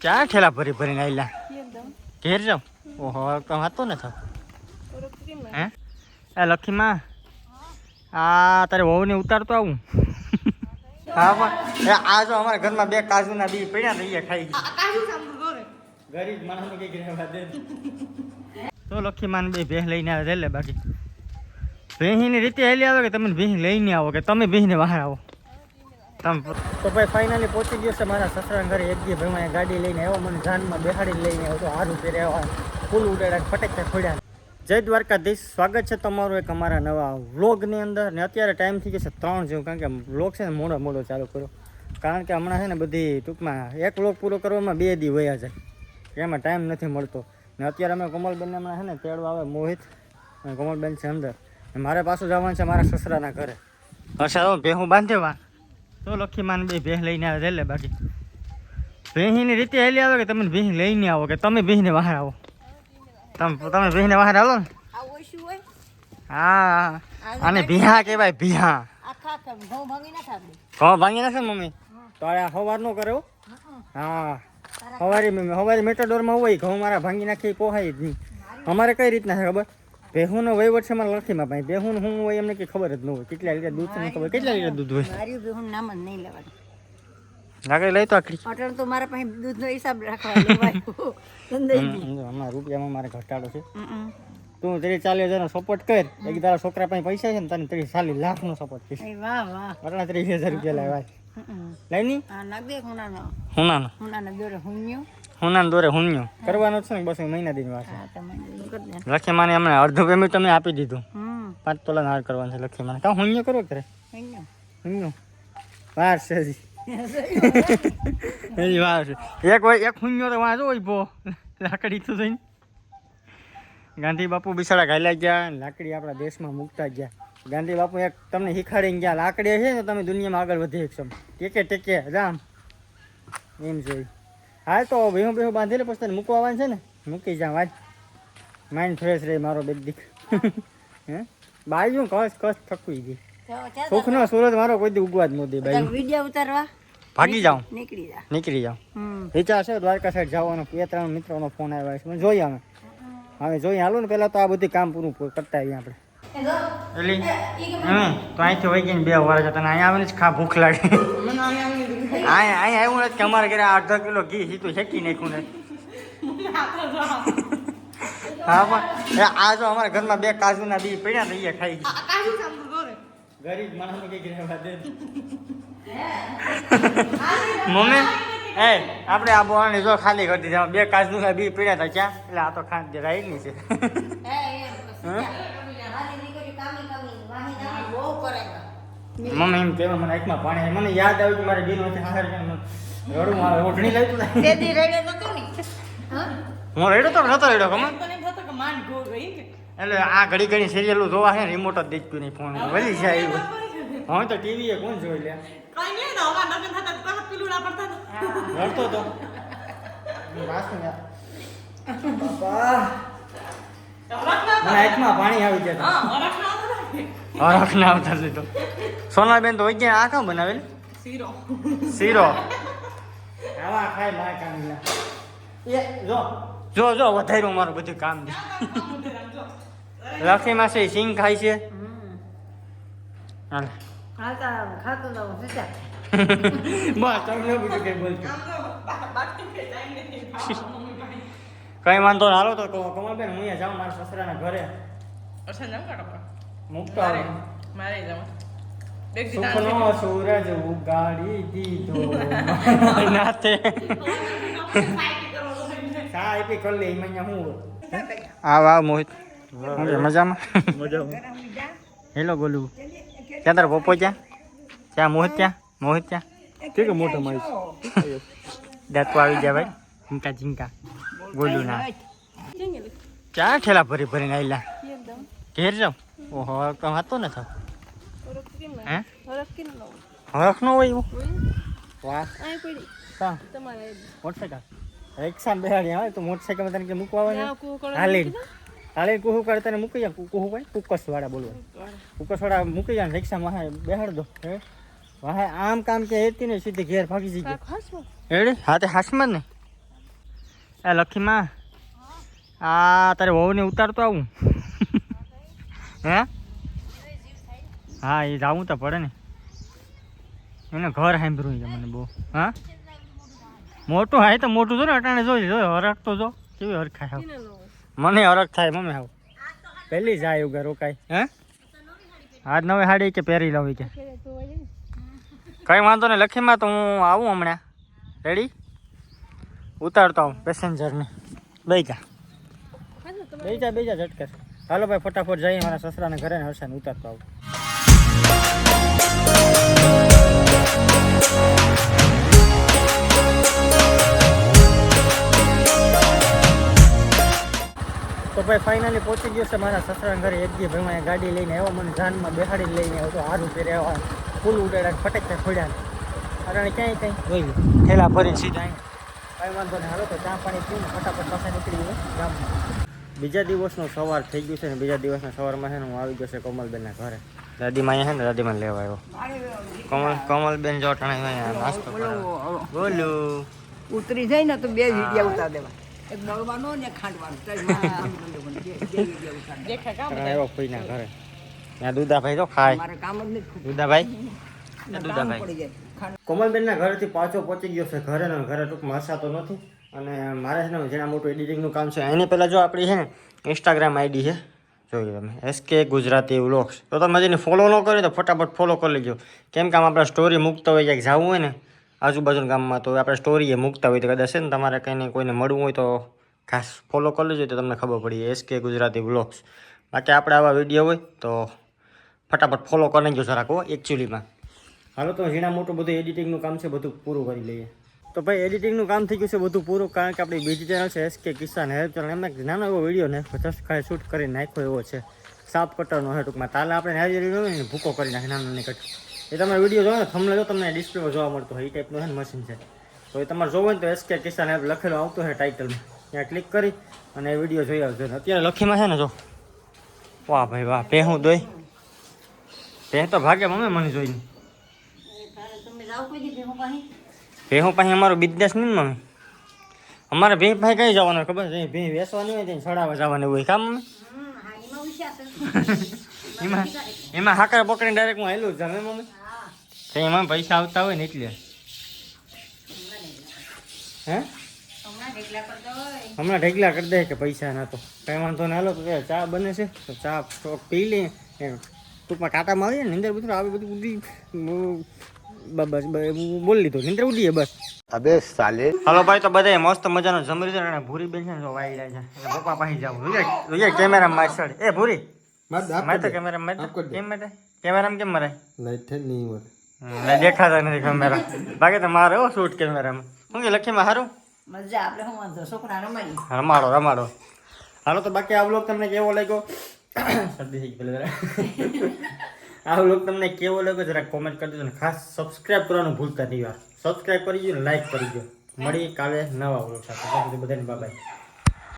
ક્યાં ઠેલા ભરી ભરીને આવેલા ઘેર જાવ ઓહો તો વાંધો ને થાવ હે? એ લખીમાં આ તારે વહુને ઉતારતો આવું. હા પણ એ આ જો અમારા ઘરમાં બે કાજુના બી પડ્યા રહીએ ખાઈ ગઈ. ગરીબ માણસ કઈ રહેવા દે. તો લખીમાન બે ભેહ લઈને આવે લે બાકી. ભેહીની રીતે હેલી આવે કે તમે ભેહ લઈને આવો કે તમે ભેહીને બહાર આવો? તો ભાઈ ફાઇનલી પહોંચી ગયો છે મારા સસરાના ઘરે. એક દી ભાઈ ગાડી લઈને આવ્યો, મને જાનમાં બેહાડી લઈને આવ્યો હારું આવ્યા ફૂલ ઉડાડા ફટકતા ખોડ્યા જય દ્વારકાધીશ, સ્વાગત છે તમારું એક અમારા નવા વ્લોગની અંદર. ને અત્યારે ટાઈમ થઈ ગયો છે ત્રણ જેવું, કારણ કે વ્લોગ છે ને મોડો મોડો ચાલુ કર્યો. કારણ કે હમણાં છે ને બધી ટૂંકમાં એક વ્લોગ પૂરો કરવામાં બે દી વયા જાય. એમાં ટાઈમ નથી મળતો. ને અત્યારે અમે કોમલબેનને હમણાં છે ને તેડવા આવે મોહિત. અને કોમલબેન છે અંદર. મારે પાછું જવાનું છે મારા સસરાના ઘરે. અચ્છા ભેહું બાંધેવા તો લખી માન બે ભેહ લઈને આવે છે બાકી. ભેહીની રીતે હેલી આવે કે તમે ભેહ લઈને આવો કે તમે ભેહીને બહાર આવો? તમે તમે ભેહીને બહાર આવો ને? હા. અને ભીહા કહેવાય ભીહા. ઘઉં ભાંગી નાખે મમ્મી? તો આ સવાર નો કરે હા. હવારી મમ્મી સવારે મેટાડોરમાં હોય ઘઉં મારા ભાંગી નાખી પોહાય જ નહીં. અમારે કઈ રીતના છે ખબર? ભેહુનો વહીવટ છે મારા લખીમાં ભાઈ. ભેહું શું હોય એમને કઈ ખબર જ ન હોય. કેટલા લીટર દૂધ છે ખબર? કેટલા લીટર દૂધ હોય? મારી બહેન નામ જ નહીં લેવાનું. લાગે લઈ તો આખરી અટલ તો મારા પાસે દૂધનો હિસાબ રાખવાનો ભાઈ અમારા રૂપિયામાં મારે ઘટાડો છે. તું ત્રીસ ચાલીસ હજારનો સપોર્ટ કર. એક તારા છોકરા પાસે પૈસા છે ને તને ત્રીસ ચાલીસ લાખનો સપોર્ટ કરીશ વાહ વાહ. અટલા ત્રીસ હજાર રૂપિયા લાવ્યા. લઈ ની? નાખ દે હુનાનો હુનાનો હુનાનો દોરે હુન્યો હુનાનો દોરે હુન્યો. કરવાનો છે ને બસ મહિના દિન વાર લખી માને હમણાં અડધું પેમેન્ટ તમે આપી દીધું. પાંચ તોલા હાર કરવાનું છે લખી માને. કા હુન્યો કરો કરે હુન્યો. હુન્યો. વાર છે જી એજી વાર છે. એક હોય એક હુન્યો તો વાંચો હોય ભો. લાકડી તો જઈને. ગાંધી બાપુ બિસાડા ઘાલ્યા ગયા લાકડી આપણા દેશમાં મૂકતા ગયા. ગાંધી બાપુ એક તમને શીખાડીને ગયા. લાકડી છે ને તમે દુનિયામાં આગળ વધી શકશો ટેકે ટેકે રામ. એમ જોઈ હાલ તો ભેહું ભેહું બાંધેલે પછી તને મૂકવા આવવાનું છે ને? મૂકી જા વાજ માઇન્ડ ફ્રેશ રહે મારો બે દીક. હે? બાજુ કસ કસ થકવી ગઈ. સુખનો સુરત મારો કોઈ દી ઉગવા જ ન દે બાઈ વિડિયો ઉતારવા. ભાગી જાઉં નીકળી જા. નીકળી જાઉં વિચાર છે દ્વારકા સાઈડ જવાનો. બે ત્રણ મિત્રોનો ફોન આવ્યો છે. જોઈ અમે હવે જોઈ હાલો ને પહેલાં તો આ બધું કામ પૂરું પૂરું કરતા આવીએ આપણે. એલી હમ તો અહીંથી વહી ગઈને બે વાર છે અહીંયા આવીને જ ખા ભૂખ લાગે. અહીંયા અહીંયા આવ્યું નથી કે અમારે ઘરે અડધો કિલો ઘી સીધું શેકી નાખ્યું ને હા પણ આ જો અમારા ઘરમાં બે કાજુના બી પડ્યા ને એ ખાઈ ગઈ ગરીબ દે. મમ્મી એ આપણે આ બોવાની જો ખાલી કરી દીધી. બે કાજુના બી પીડ્યા હતા ક્યાં? એટલે આ તો ખાંડ રાઈ ની છે. મમ્મી એમ કહેવા મને આંખમાં પાણી આવે. મને યાદ આવ્યું કે મારે બેન વચ્ચે હાર રડું મારે ઓઢણી લઈ તું તેદી રેડે નતો ને. હું? રેડો તો નતો રેડો કમન એટલે આ ઘડી ઘડી સિરિયલો જોવા છે રિમોટ જ દેખતું નહીં ફોન વળી જાય હવે તો ટીવી એ કોણ જોઈ લે? રડતો તો. વાસણ યાર. બાપા. મને આંખમાં પાણી આવી ગયા હરખ ના આવતા તો. સોનાબેન તો વૈજ્ઞાન આ કામ બનાવેલ? શીરો. આવા ખાય માય કામ એ જો. જો જો વધાર્યું મારું બધું કામ. દે લક્ષ્મીમાં સિંગ ખાય છે. હાલ. કઈ વાંધો ના હાલો તો કમલબેન હું જાઉં મારા સસરાના ઘરે. મૂકતો મારે સુખનો સૂરજ ઉગાડી દીધો. લે હું આ વાહ. મોહિત મજામાં? મજામાં. હેલો ગોલુ. ક્યાં તારા પપ્પો ક્યાં? ક્યાં મોહિત ક્યાં? મોહિત ક્યાં? કે મોટો મારી દાંતો આવી જાય ભાઈ. ઝીંકા ઝીંકા. ગોલુ ના ક્યાં ઠેલા ભરી ભરીને આવેલા ઘેર જાવ ઓહો તો વાતો ને થાવ. હે? હરખ નો હોય એવું? વાહ. કા મોટરસાઇકલ રિક્ષા બેહાડી આવે તો મોટરસાઇકલ તને કે મૂકવા આવે હાલી હાલી કુહુ કરે તને મૂકી જાય કુહુ ભાઈ કુકસ વાળા બોલવા કુકસ વાળા મૂકી જાય રિક્ષામાં હા બેહાડ દો હે? વાહે આમ કામ કે હેતી ને સીધી ઘેર ભાગી જઈ ગયા એડી હા તે હાસમાં ને? એ લખીમાં આ તારે વહુને ઉતારતો આવું. હે? હા એ જવું તો પડે ને. એને ઘર સાંભળ્યું છે મને બહુ. હા? મોટું હા તો મોટું જો ને અટાણે જોઈ જો હરખ તો જો. કેવી હરખાય હાવ મને હરખ થાય મમ્મી હાવ પહેલી જાય ઘર રોકાય હે? આજ નવી સાડી કે પહેરી લાવી કે. કઈ વાંધો નહીં લખીમાં તો હું આવું હમણાં. રેડી ઉતારતો આવું પેસેન્જરને બે જા. બે જા બે જા ઝટકે. હાલો ભાઈ ફટાફટ જઈએ મારા સસરાને ઘરે ને હર્ષાને ઉતારતો તો ભાઈ ફાઇનલી પહોંચી ગયો છે મારા સસરાના ઘરે. એક દી ભાઈ ગાડી લઈને આવ્યો મને જાનમાં બેહાડીને લઈને આવ્યો તો હારું પહેરે આવ્યો ફૂલ ઉડાડ્યા ફટક ખોડ્યા કારણ ક્યાંય કંઈ જોઈ લો ઠેલા ફરીને. સીધા અહીં કાંઈ વાંધો નહીં. હાલો તો ચા પાણી પીને ફટાફટ પાસે નીકળી ગયો. ગામમાં. બીજા દિવસનો સવાર થઈ ગયું છે ને બીજા દિવસના સવારમાં છે ને હું આવી ગયો છે કોમલબેનના ઘરે. દાદીમાં અહીંયા છે ને દાદીમાં લેવા આવ્યો. કોમલ કોમલબેન જો ટાણે અહીંયા નાસ્તો. બોલું ઉતરી જાય ને તો બે વિડિયા ઉતાર દેવા. એક દળવાનો ને ખાંડવાનો. આવ્યો ઘરે. ત્યાં દુદાભાઈ તો ખાય. દુધાભાઈ દુધાભાઈ જ નથી દુદાભાઈ એ કામ દુદાભાઈ પડી જાય. ખાંડ કોમલબેનના ઘરેથી પાછો પહોંચી ગયો છે ઘરે ને ઘરે ટૂંકમાં હસાતો નથી. અને મારે છે ને જેના મોટું એડિટિંગનું કામ છે. એની પહેલાં જો આપણી છે ને ઇન્સ્ટાગ્રામ આઈડી છે. જોઈએ તમે. એસકે ગુજરાતી વ્લોગ્સ તો તમે જેને ફોલો ન કર્યો તો ફટાફટ ફોલો કરી લેજો. કેમ કે આમ આપણે સ્ટોરી મૂકતા હોય, ક્યાંક જવું હોય ને, આજુબાજુના ગામમાં તો આપણે સ્ટોરી એ મૂકતા હોય. તો કદાચ છે ને તમારે કંઈને કોઈને મળવું હોય તો ખાસ ફોલો કરી લેજો, તો તમને ખબર પડી એસકે ગુજરાતી વ્લોગ્સ બાકી આપણે આવા વીડિયો હોય તો ફટાફટ ફોલો કરી લેજો જરાક હો એકચ્યુઅલીમાં હાલો તો ઝીણા મોટું બધું એડિટિંગનું કામ છે, બધું પૂરું કરી લઈએ. તો ભાઈ એડિટિંગનું કામ થઈ ગયું છે બધું પૂરું, કારણ કે આપણી બીજી ચેનલ છે એસકે કિસાન હેલ્પ ચેનલ એમને નાનો એવો વીડિયો જસ્ટ ખાલી શૂટ કરી નાખ્યો એવો છે. સાફ કટરનો છે ટૂંકમાં. તાલે આપણે હાજરી હોય ને ભૂકો કરી નાખે, નાનો કટ એ તમે વીડિયો જોવો ને થમલે જો તમને ડિસ્પ્લેમાં જોવા મળતો હોય, એ ટાઈપનું છે મશીન છે. તો એ તમારે જોવો ને તો એસકે કિસાન હેલ્પ લખેલું આવતું છે ટાઇટલમાં ત્યાં ક્લિક કરી અને એ વીડિયો જોઈ આવજો. અત્યારે લખીમાં છે ને જો. વાહ ભાઈ વાહ પે હું દોઈ. પે તો ભાગે મમ્મી મને જોઈને. ભેહું પાસે અમારો બિઝનેસ નહીં મમ્મી? અમારે ભે પાસે કઈ જવાનું ખબર છે? ભે વેસવાની હોય ત્યાં છડાવવા જવાનું હોય કામ મમ્મી? એમાં એમાં હાકર પકડીને ડાયરેક્ટ હું આવેલું જમે મમ્મી? તો એમાં પૈસા આવતા હોય ને એટલે. હે? હમણાં ઢેકલા કરી દે કે પૈસા ના તો. કઈ વાંધો ના લો તો કે ચા બને છે તો ચા પી લે. ટૂંકમાં કાંટામાં આવીએ ને નિંદર બધું આવી બધું ઉડી બ- બસ હું બોલી લીધું. નિંદર ઉડીએ બસ. અબે સાલે હાલો ભાઈ તો બધા મસ્ત મજાનો જમરી છે અને ભૂરી બેન છે ને જો વાઈ રહ્યા છે. એટલે પપ્પા પાસે જાવ જોઈએ જોઈએ કેમેરા સડ એ ભૂરી મારે તો કેમેરા મારે કેમ મારે કેમેરામાં કેમ મારે? હમ, દેખાતા નથી કેમેરા. બાકી તો મારે હો શૂટ કેમેરામાં. હું કે લખીમાં સારું મજા આપણે શું વાંધો? છોકરા રમાડી. રમાડો રમાડો. હાલો તો બાકી આ વ્લોગ તમને કેવો લાગ્યો? શરદી થઈ ગઈ. આ લોક તમને કેવો લાગ્યો જરા કોમેન્ટ કરી દેજો ને ખાસ સબસ્ક્રાઇબ કરવાનું ભૂલતા નહીં યાર. સબસ્ક્રાઇબ કરી દો ને લાઈક કરી દો મળી કાલે નવા વ્લોગ સાથે. બધાને બાય